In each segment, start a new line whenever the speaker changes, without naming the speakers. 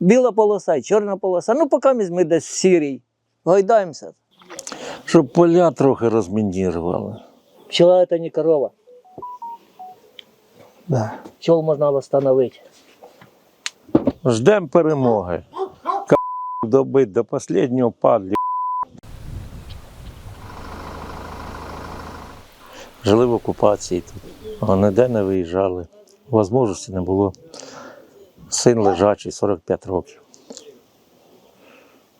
Біла полоса і чорна полоса. Ну, поки ми десь в сірій. Гойдаємося.
Щоб поля трохи розмінірували.
Пчела це не корова.
Да.
Пчел можна восстановити.
Ждемо перемоги. К*** добить до останнього падлі. Жили в окупації тут, а ніде не виїжджали. Возможності не було. Син лежачий, 45 років.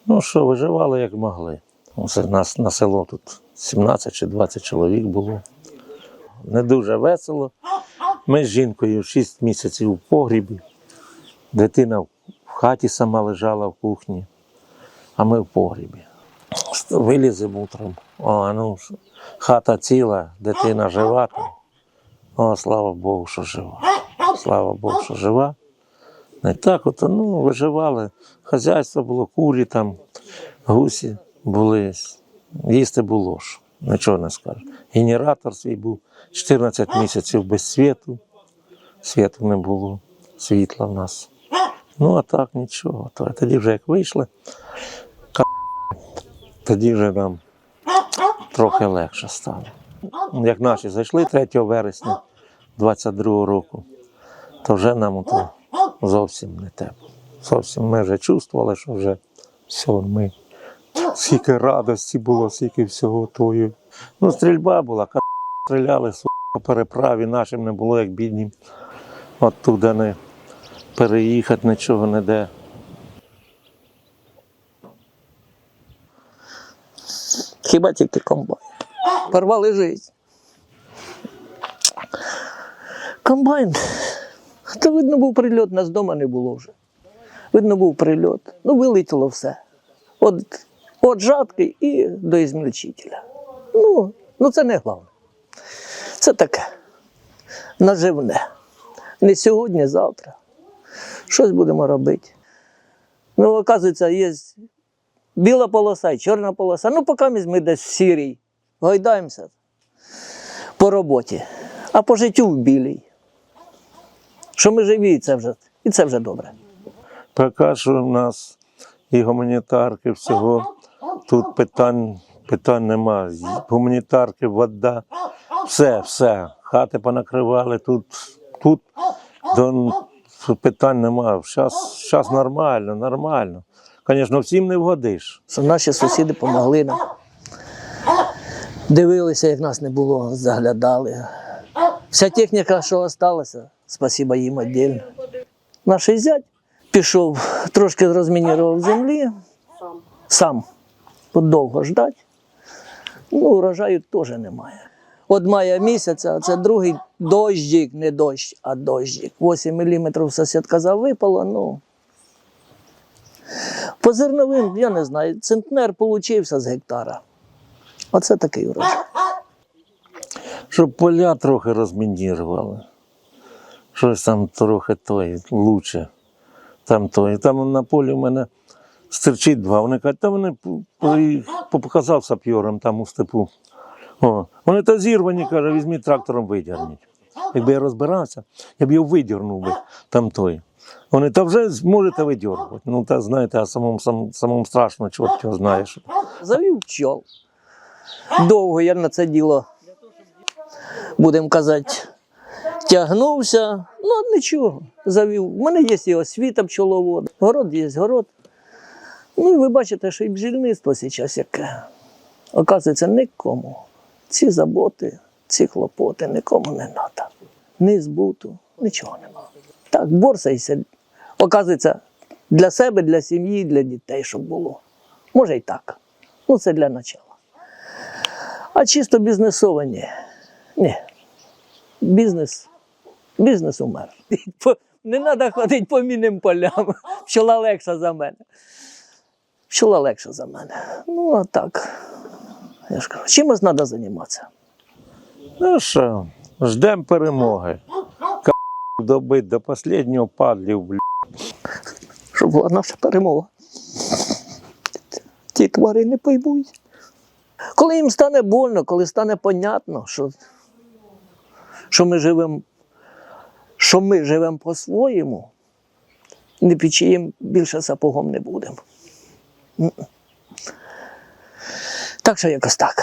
Ну що, виживали як могли. Оце нас на село тут 17 чи 20 чоловік було. Не дуже весело. Ми з жінкою 6 місяців у погрібі. Дитина в хаті сама лежала в кухні, а ми в погрібі. Виліземо утром. О, ну, хата ціла, дитина жива. О, слава Богу, що жива. Слава Богу, що жива. Так от, ну, виживали. Хазяйство було, курі там, гусі були. Їсти було ж, нічого не скажу. Генератор свій був 14 місяців без світу. Світу не було, світла в нас. Ну, а так нічого. То- Тоді вже як вийшли, тоді вже нам трохи легше стало. Як наші зайшли 3 вересня 22 року, то вже нам ото зовсім не тепло. Зовсім ми вже чувствували, що вже все, ми скільки радості було, скільки всього тої. Ну, стрільба була, стріляли по переправі, нашим не було, як біднім. От туди не переїхати нічого не де.
Хіба тільки комбайн. Порвали життя. Комбайн. Та видно був прильот, нас вдома не було вже. Видно був прильот. Ну, вилетіло все. От, от жатки і до ізмельчителя. Ну, ну це не головне. Це таке. Наживне. Не сьогодні, завтра. Щось будемо робити. Ну, оказується, є біла полоса і чорна полоса. Ну, поки ми десь сірій. Гойдаємося по роботі, а по життю в білій. Що ми живі, і це вже, і це вже добре.
Поки що в нас і гуманітарки, всього. Тут питань, питань нема. Гуманітарки, вода, все, все. Хати понакривали, тут, тут до, питань нема. Зараз, зараз нормально, нормально. Звісно, всім не вгодиш.
Наші сусіди допомогли нам. Дивилися, як нас не було, заглядали. Вся техніка, що залишилася, спасіба їм віддільно. Наш зять пішов, трошки розмінірував землі, сам. Тут довго ждать. Ну, урожаю теж немає. От мая місяця, це другий дощик, не дощ, а дощик. 8 мм сусід казав, випало, ну. По зерновим, я не знаю, центнер получився з гектара. Оце такий урожай.
Щоб поля трохи розмінірували. Щось там трохи той, лучше. Там той. Там на полі в мене стерчить два. Вони кажуть, та вони показав сапьорам там у степу. О, вони то зірвані, каже, візьміть трактором видірніть. Якби я розбирався, я б його видірнув би там той. Вони та вже зможете видірнути. Ну, та знаєте, а самому, сам, самому страшно, чого чого знаєш.
Завів пчол. Довго я на це діло, будемо казати, тягнувся. Ну, нічого, завів. У мене є і освіта пчеловода, город є город. Ну і ви бачите, що і бджільництво зараз яке. Оказується, нікому. Ці заботи, ці хлопоти нікому не треба. Ні збуту, нічого нема. Так, борсайся. Оказується, для себе, для сім'ї, для дітей, щоб було. Може і так. Ну, це для начала. А чисто бізнесово ні. Бізнес. Бізнес умер. Не треба ходити по мінним полям. Пчола легша за мене. Пчола легша за мене. Ну, а так. Я ж кажу, чимось треба займатися.
Ну що, ждемо перемоги. К*** добить до останнього падлів, бля.
щоб була наша перемога. Ті твари не поймуть. Коли їм стане больно, коли стане понятно, що, що ми живемо що ми живемо по-своєму, не під чиїм більше сапогом не будемо. Так що якось так.